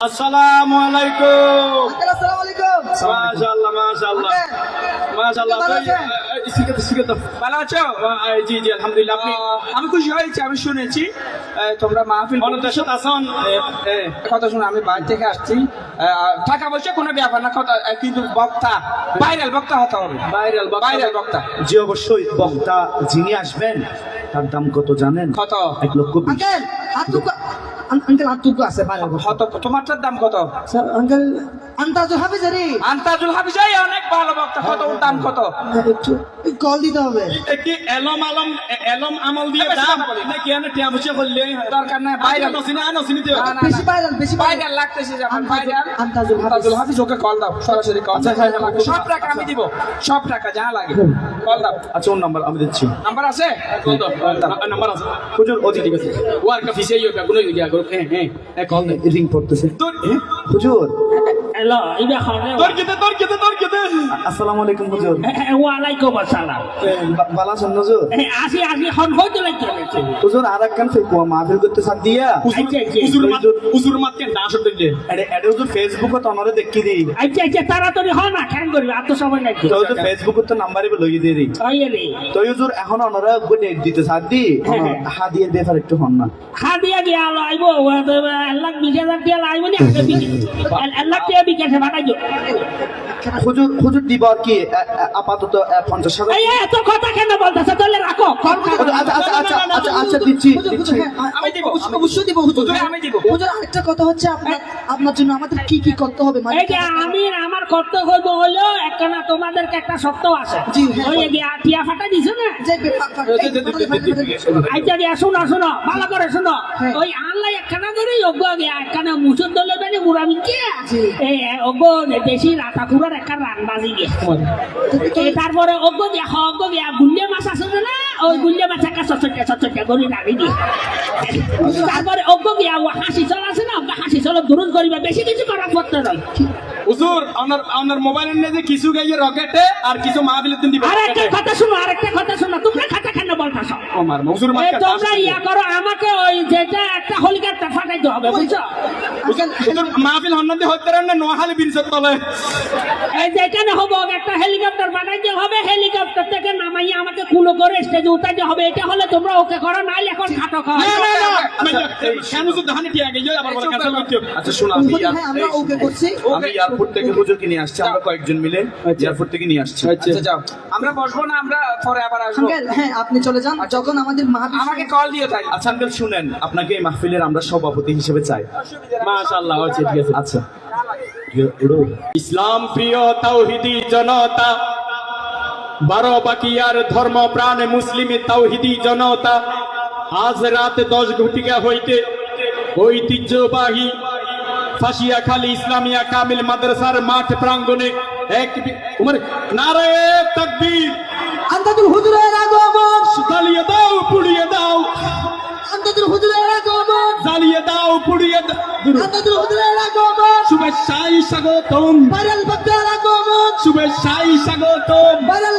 আসসালামু আলাইকুম। আসসালামু আলাইকুম। মাশাআল্লাহ মাশাআল্লাহ। মাশাআল্লাহ ভালো আছো? জি জি আলহামদুলিল্লাহ আপনি আমি খুশি হয়েছি আমি শুনেছি। তোমরা মাহফিল অনন্তের আসন কথা শুনে আমি বাইরে থেকে আসছি। আহ, টাকা পয়সা কোনো ব্যাপার না কথা কিন্তু বক্তা ভাইরাল বক্তা হতে হবে। ভাইরাল ভাইরাল বক্তা। জি অবশ্যই বক্তা যিনি আসবেন তার দাম কত জানেন? কত? এক লক্ষ আঙ্কেল আন- হাতটুকু আছে ভালো কত তোমারটার দাম কত? Sir uncle আন্তাজ হাফিজারি। আন্তাজুল হাফিজাই অনেক ভালো বক্তা কত ওর দাম কত? একটু কল দিতে হবে। কি এলম আলম এলম আমল দিয়ে বেশি দাম বলে। নাকি এনে টিয়া বসে করলে? দরকার নাই ভাইরাল নসিনা নসিনি দিও। না, না, বেশি ভাইরাল বেশি ভাইরাল ভাইরাল লাগতেছে আন্তাজুল- ভাইরাল আন্তাজুল। আন্তাজুল হাফিজ ওকে কল দাও সরাসরি কল আচ্ছা, হ্যাঁ, হ্যাঁ, সব টাকা আমি দিব সব টাকা যা লাগে। কল দাও। আচ্ছা ওর নাম্বার আমি দিচ্ছি। নাম্বার আছে? কল দাও। নাম্বার আছে। হুজুর ও ঠিক আছে। ওয়ার কাফি সেই ইয়া গুলো ইয়া রিং পড়তেছে। তোর হুজুর। তোর কেতে তোর কেতে তোর কেতে আসসালামু আলাইকুম হুজুর। ওয়ালাইকুম আসসালাম। বালা আছেন হুজুর? আসি আসি হন হইতে লাগতে লাগছে। হুজুর আর একখান ফেকুয়া মাহফিল করতে সাথ দিয়া? আচ্ছা আচ্ছা উজুর মাত উজুর মাত কেন দাস দিলে আরে আরে হুজুর ফেসবুকে তো দেখি দিই আচ্ছা আচ্ছা তাড়াতাড়ি হন না কেন করবি আর তো সময় নাই তো হুজুর ফেসবুকে তো নাম্বারই লইয়ে দিয়ে দিই ওই রে তো হুজুর এখন ওনারা ডেট দিতে সাথ দি? হ্যাঁ, হ্যাঁ। হা দিয়ে দেফার একটু হন না। হা দিয়া লাইব লাখ বিশ হাজার দিয়া লাইব নি লাখ দিয়া বিকাশে পাঠাইছো হুজুর হুজুর দিব আর কি আপাতত পঞ্চাশ হাজার এত কথা কেন বলতেছ তাহলে রাখো আচ্ছা আচ্ছা আচ্ছা আচ্ছা আচ্ছা দিচ্ছি হুজুর, হুজুর, দিচ্ছি হ্যাঁ, আমি দিব, অবশ্যই- দিব হুজুর হুজুর, হ্যাঁ। আমি দিব। হুজুর আরেকটা কথা হচ্ছে আপনার আপনার জন্য আমাদের কি কি করতে হবে মানে আমি আমার কর্তব্য হইল একখানা তোমাদেরকে একটা সত্য আছে জি, হ্যাঁ। ওই টিয়া ফাটা দিছো না। আচ্ছা দিয়া শুনো শুনো ভালো করে শুনো হ্যাঁ। ওই আল্লাহ একখানা করে অজ্ঞ গিয়া একখানা মুসুর দলে বেনে মুরামি কে জি। এই অজ্ঞ দেশি রাতা কুড়ার একটা রান বাজি তারপরে অজ্ঞ দিয়া অজ্ঞ দিয়া গুল্লে মাছ আছে না ওই গুল্লে মাছাকে একটা চচটা গরি করে রাখি দিয়ে তারপরে অজ্ঞ দিয়া ও হাসি চল আছে না? হাসি চল দূরণ করিবা বেশি কিছু করার পত্র নয় হুজুর আমার আমার মোবাইলের নিয়ে যে কিছু গাইয়ে রকেটে আর কিছু মাহফিলে দিন দিবে। আর একটা কথা শুনো আরেকটা কথা শুনো। তোমরা খাতা আমার হুজুর মাত এই কেন তোমরা ইয়া করো আমাকে ওই যেটা একটা হেলিকপ্টার ফাটাইতে হবে বুঝছ? হুজুর হুজুর মাহফিল হন্নতে না নোয়াখালী বিনসত তলে এই যেখানে হব একটা হেলিকপ্টার পাঠাইতে হবে হেলিকপ্টার থেকে নামাইয়ে আমাকে কুলো করে স্টেজে উঠাইতে হবে। এটা হলে তোমরা ওকে করো নাইলে এখন খাটো খাও। না না না কেন হুজুর দহানি টিয়া গেছে আবার বলে ক্যান্সেল করতে আচ্ছা শোনো আমি হুজুর, হ্যাঁ আমরা ওকে করছি। থেকে হুজুরকে নিয়ে আসছি আমরা কয়েকজন মিলে এয়ারপোর্ট থেকে নিয়ে আসছি। আচ্ছা। যাও। আমরা বসবো না আমরা পরে আবার আসব। হ্যাঁ আপনি চলে যান। যখন আমাদের আমাকে কল দিও তাই। আচ্ছা আঙ্কেল শুনেন আপনাকে এই মাহফিলের আমরা সভাপতি হিসেবে চাই। মাশাআল্লাহ আচ্ছা ঠিক আছে। আচ্ছা। ইসলাম প্রিয় তাওহিদি জনতা বারো বাকিয়ার ধর্ম প্রাণ মুসলিম তাওহিদি জনতা আজ রাত দশ ঘটিকা হইতে ঐতিহ্যবাহী ফাঁসিয়া খালি ইসলামিয়া কামিল মাদ্রাসার মাঠ প্রাঙ্গণে এক নারায়ে তাকবীর। আন্তাদুল হুজুরের আগমন। জ্বালিয়ে দাও পুড়িয়ে দাও। আন্তাদুল হুজুরের আগমন। জ্বালিয়ে দাও পুড়িয়ে দাও। আন্তাদুল হুজুরের আগমন। শুভেচ্ছাই স্বাগতম। ভাইরাল বক্তার আগমন। শুভেচ্ছাই স্বাগতম। ভাইরাল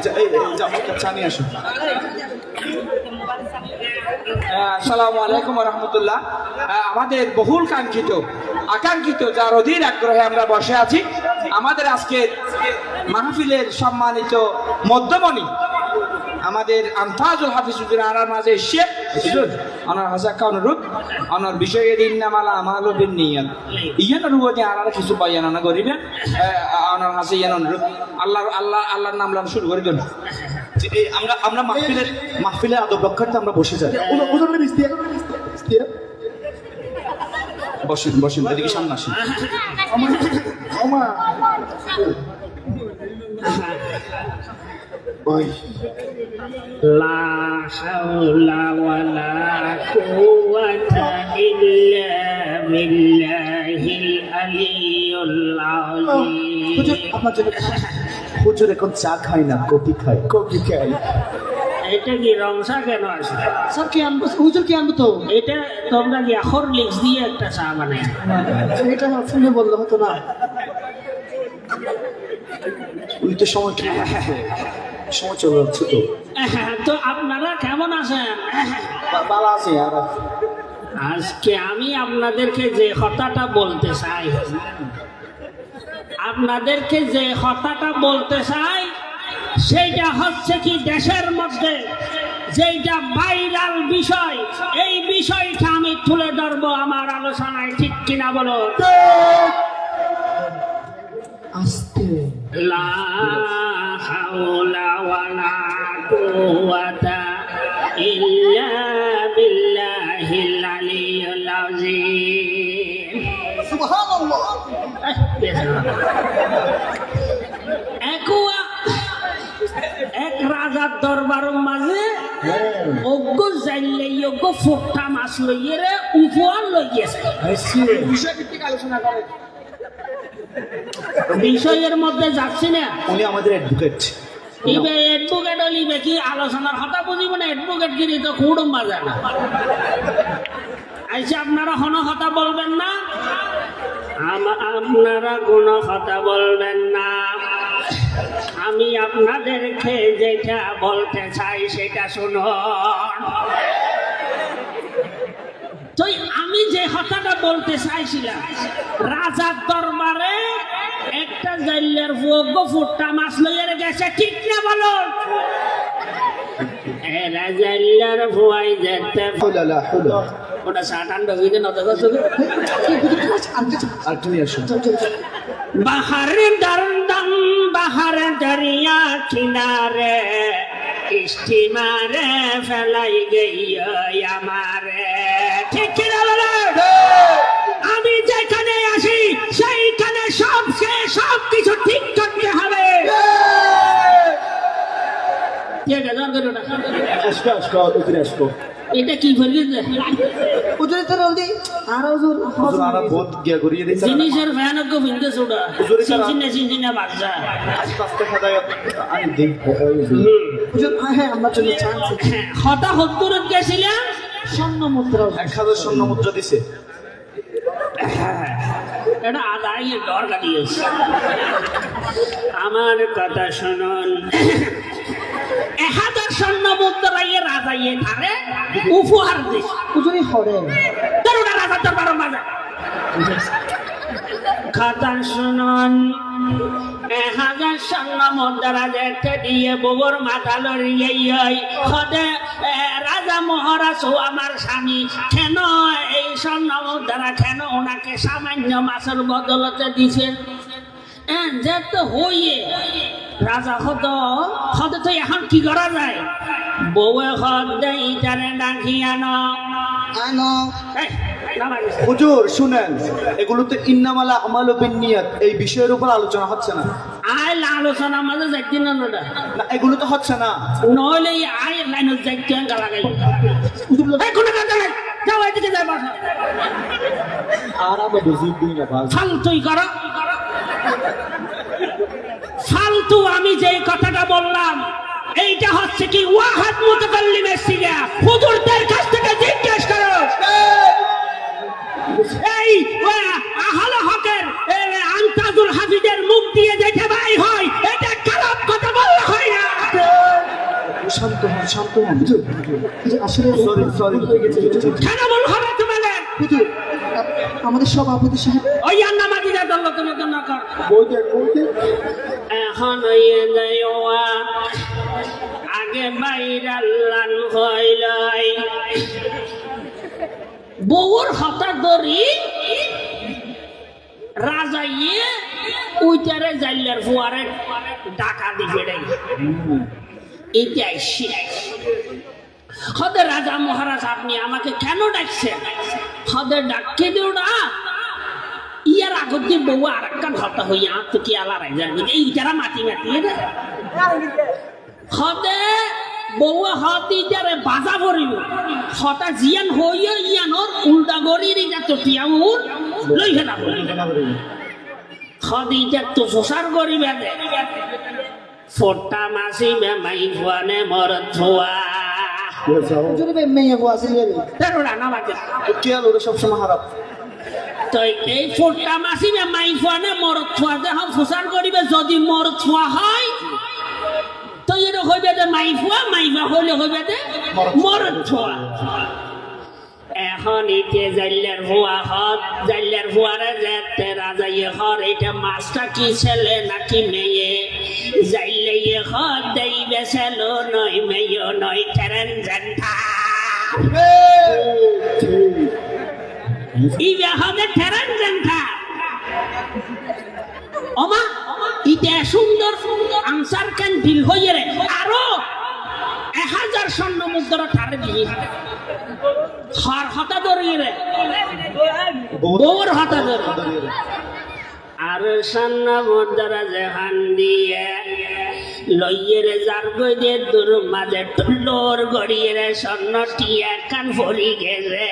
আচ্ছা আমাদের বহুল কাঙ্ক্ষিত, আকাঙ্ক্ষিত যার অধীর আগ্রহে আমরা বসে আছি, আমাদের আজকে মাহফিলের সম্মানিত মধ্যমণি আমাদের আন্তাজুল হাফিজুদ্দিন আনার মাঝে এসে অনার হাজাক্কা অনুরোধ অনার বিষয়ে দিন নামালা আমাল বিন নিয়াত ইয়ান রুবতে আনার কিছু বয়াননা করিবেন অনার হাসে ইয়ান অনুরোধ আল্লাহ আল্লাহ আল্লাহর নাম লাম শুরু করে দেন আমরা আমরা মাহফিলের মাহফিলের আদব রক্ষার্থে আমরা বসে যাই বসেন বসেন এদিকে সামনে আসেন ওই লা হাওলা ওয়ালা কুওয়াতা ইল্লা বিল্লাহিল আলিয়্যুল আযীম হুজুর আপনার এখন চা খায় না কফি খায় কফি খাই এটা কি রংসা কেন আছে স্যার কি আনব হুজুর কি আনব তো এটা তোমরা কি আখর হরলিক্স দিয়ে একটা চা বানায় এটা শুনে বললে হতো না ওই তো সময় কি সময় চলে যাচ্ছে তো। তো আপনারা কেমন আছেন? ভালো আছে আর আজকে আমি আপনাদেরকে যে কথাটা বলতে চাই আপনাদেরকে যে কথাটা বলতে চাই সেইটা হচ্ছে কি দেশের মধ্যে যেইটা ভাইরাল বিষয় এই বিষয়টা আমি তুলে ধরবো আমার আলোচনায় ঠিক কিনা বলো? আস্তে কুওয়াতা ইল্লা বিল্লাহিল আলিয়্যিল আযীম সুবহানাল্লাহ Eh, এক রাজার দরবারের মাঝে অজ্ঞ যাইলে অজ্ঞ ফোকটা মাছ লইয়ে রে উপহার আলোচনা করে বিষয়ের মধ্যে যাচ্ছি না। উনি আমাদের অ্যাডভোকেট ইবে এডভোকেট লিবে কি আলোচনার কথা বুঝিব না? এডভোকেট গিরি তো কুড়ুম বাজে না আইসে আপনারা হন কথা বলবেন না? আম- আপনারা কোনো কথা বলবেন না। আমি আপনাদেরকে যেটা বলতে চাই সেটা শুনুন তো আমি যে কথাটা বলতে চাইছিলাম রাজার দরবারে একটা জাইলের ভোগ্য ফুটটা মাছ লইয়ার গেছে ঠিক না বলো? এরা জাইলার ভুয়াই যেতে হুলা লা হুলা। ওটা সাটান নজর আর তুমি আসো। বাহার দরদম বাহার দরিয়া কিনারে ফেলাই গইয় আমারে। ঠিক কিনা বলো? আমি যেখানে আসি সব সে সব কিছু ঠিক করতে হবে। এটা কি করবি হুজুর তো জলদি। আর হুজুর হুজুর আরা বহুত গিয়া করিয়ে দিয়েছে। জিনিসের ভয়ানক ভিন্দে চোড়া হুজুরে তারা- চিনচিনে চিনচিনে বাচ্চা আস্তে আস্তে খাদায় আমি দেখব হুজুর। হ্যাঁ আমার চান্স হতা হত্তরত গেছিলাম স্বর্ণ মুদ্রা এক হাজার স্বর্ণ মুদ্রা দিছে। এটা দরকার দিয়েছে। আমার কথা শুনুন। এহাজার হাজার স্বর্ণ মুদ্রাইয়ে রাজাইয়ে রাজা ইয়ে ধারে উপহার দিস পুজোই হরে। তেরোটা রাজা তোর বাজা কথা হাজার স্বর্ণ মুদ্রা দেখতে দিয়ে বউর মাথা লড়িয়ে হদে এ, রাজা মহারাজ আমার স্বামী কেন এই স্বর্ণ মুদ্রা কেন ওনাকে সামান্য মাছের বদলতে দিছেন এ, যে তো হইয়ে। রাজা হত হতে তো এখন কি করা যায়? বউয়ে হদ দেই তারে ডাকিয়া ন। আনো। দিছে। হুজুর শুনেন ইন্নামালা আমাল নিয়াত এই বিষয়ের উপর আলোচনা হচ্ছে না। আলোচনা মাঝে না না এগুলো তো হচ্ছে না। নইলে এই গালা গাই কোনো কথা নাই যাও এদিকে যাই বাসা। আর আমরা বুঝি দিই না ফালতুই করো। ফালতু আমি যে কথাটা বললাম এইটা হচ্ছে কি ওয়াহাদ মুতাকাল্লিমের সিগা হুজুরদের কাছ থেকে জিজ্ঞেস এই আহলে হকের আন্তাজুল হাফিজের মুখ দিয়ে যেতে ভাই হয়। এটা খারাপ কথা বললে হয় না। শান্ত হন শান্ত হন আসলে সরি সরি কেন বল হবে তোমাদের। আমাদের সব আপনাদের সাহেব। ওই আন্নামাজিদের দল তুমি তো না কর। বইতে বইতে? এখন ইয়ে দেওয়া আগে বাইরাল্লান হইলাই। বউর হতা ধরি রাজা ইয়ে উইটারে জাইলার ফুয়ারে ডাকা দিবে রে। ইতিহাসী হদে রাজা মহারাজ আপনি আমাকে কেন ডাকছেন? হদে ডাককে দিও না। ইয়ার আগত দিয়ে বউ আর একখান হতা হইয়া তো কি আলা রাইজার এই যারা মাটি মাটি হতে বউ হতি যারে বাজা ভরিল হতা জিয়ান হইয়া ইয়ানোর উল্টা গড়ির এটা তো টিয়ামুর লই ফেলা হদি যা তো ফসার করিবে দে। ফোটা মাসি মে মাই ফুয়ানে মর থুয়া যদি মর থুয়া হয় তো এটা হইবে যে মাই ফুয়া মাই ফুয়া হইলে হইবে যে মর থুয়া এখন ইতে জাইলের হুয়া হত জাইলের হুয়ারে যেতে রাজাইয়ে হর এটা মাছটা কি ছেলে নাকি মেয়ে? যাইলে ইয়ে হত দেইবে ছেলো নয় মেয়ে নয় টেরেন জেন্টা ইবে হবে টেরেন জেন্টা অমা ইতে সুন্দর আনসার কেন বিল হইয়ে রে? আরও এক হাজার স্বর্ণ মুদ্রা ঠারে দিয়ে হার হাতা ধরিয়ে রে। বউর হাতা ধরে আর স্বর্ণ মুদ্রা যেহান দিয়ে লইয়ে রে, যার গই দিয়ে দূর মাঝে টুল্লোর গড়িয়ে রে স্বর্ণ টিয়া কান ফরি গেছে